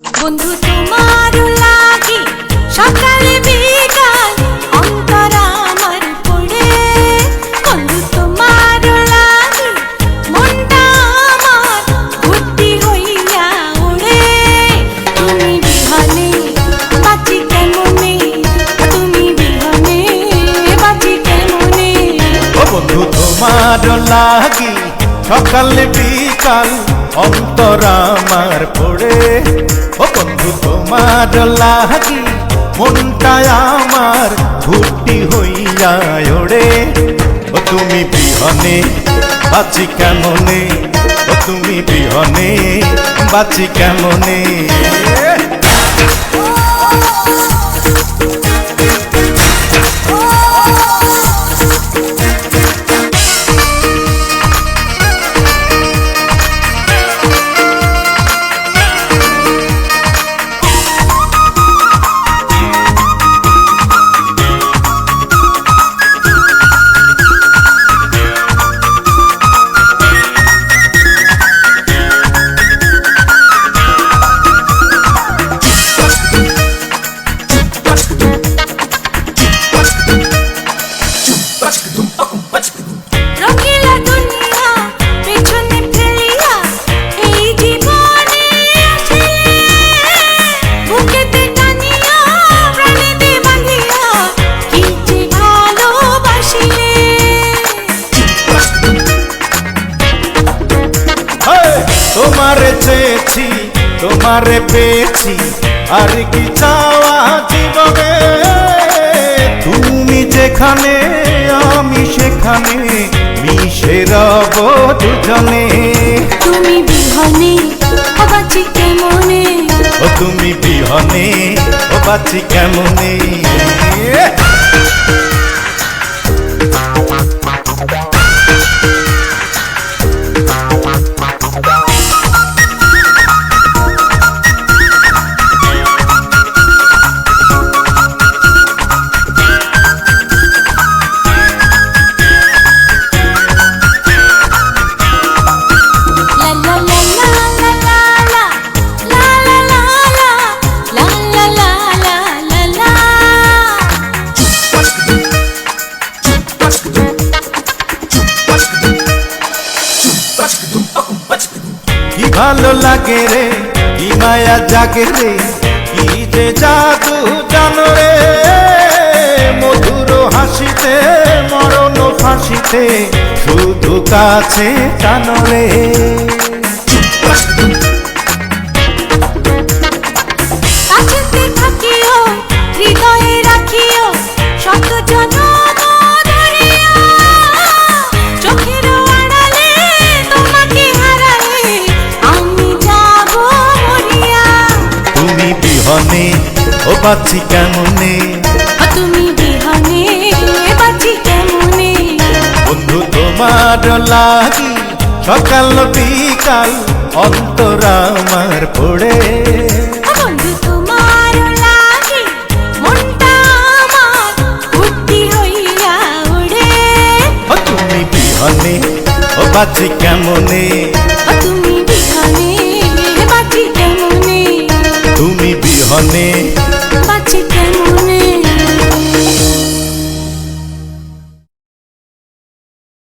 বন্ধু, তোমার লাগি সকালে বিকাল অন্তর আমার পড়ে। বন্ধু, তোমার লাগি মনটা আমার ভর্তি হইয়া ওড়ে। তুমি বিহনে, বাঁচি কেমনে? তুমি বিহনে, বাঁচি কেমনে? বন্ধু, তোমার লাগি সকাল বিকাল অন্তর আমার পড়ে। ও বন্ধু, তোমার লাগি মনটা আমার ঘুটি হইয়া ওড়ে। ও তুমি বিহনে বাঁচি কেমনে? ও তুমি বিহনে বাচি কেমনে? তোমারে চেয়েছি তোমারে পেয়েছি। আর কি চাওয়া জীবনে তুমি যেখানে আমি সেখানে মিশে রব দুজনে। তুমি বিহনে বাঁচি কেমনে? ও তুমি বিহনে ও বাচ্চি কেমনে? ভালো লাগে রে, কি মায়া জাগে রে, কি যে জাদু জানো রে। মধুর হাসিতে, মরণ ফাঁসিতে, শুধু কাছে টানো রে। ও বাচ্চি কেমনে? তুমি বিহনে বাঁচি কেমনে? বন্ধু তোমার লাগি সকাল বিকাল অন্তর আমার পড়ে। বিহনে ও বাচ্চি কেমনে? তুমি বিহনে বাঁচি কেমনে? তুমি বিহনে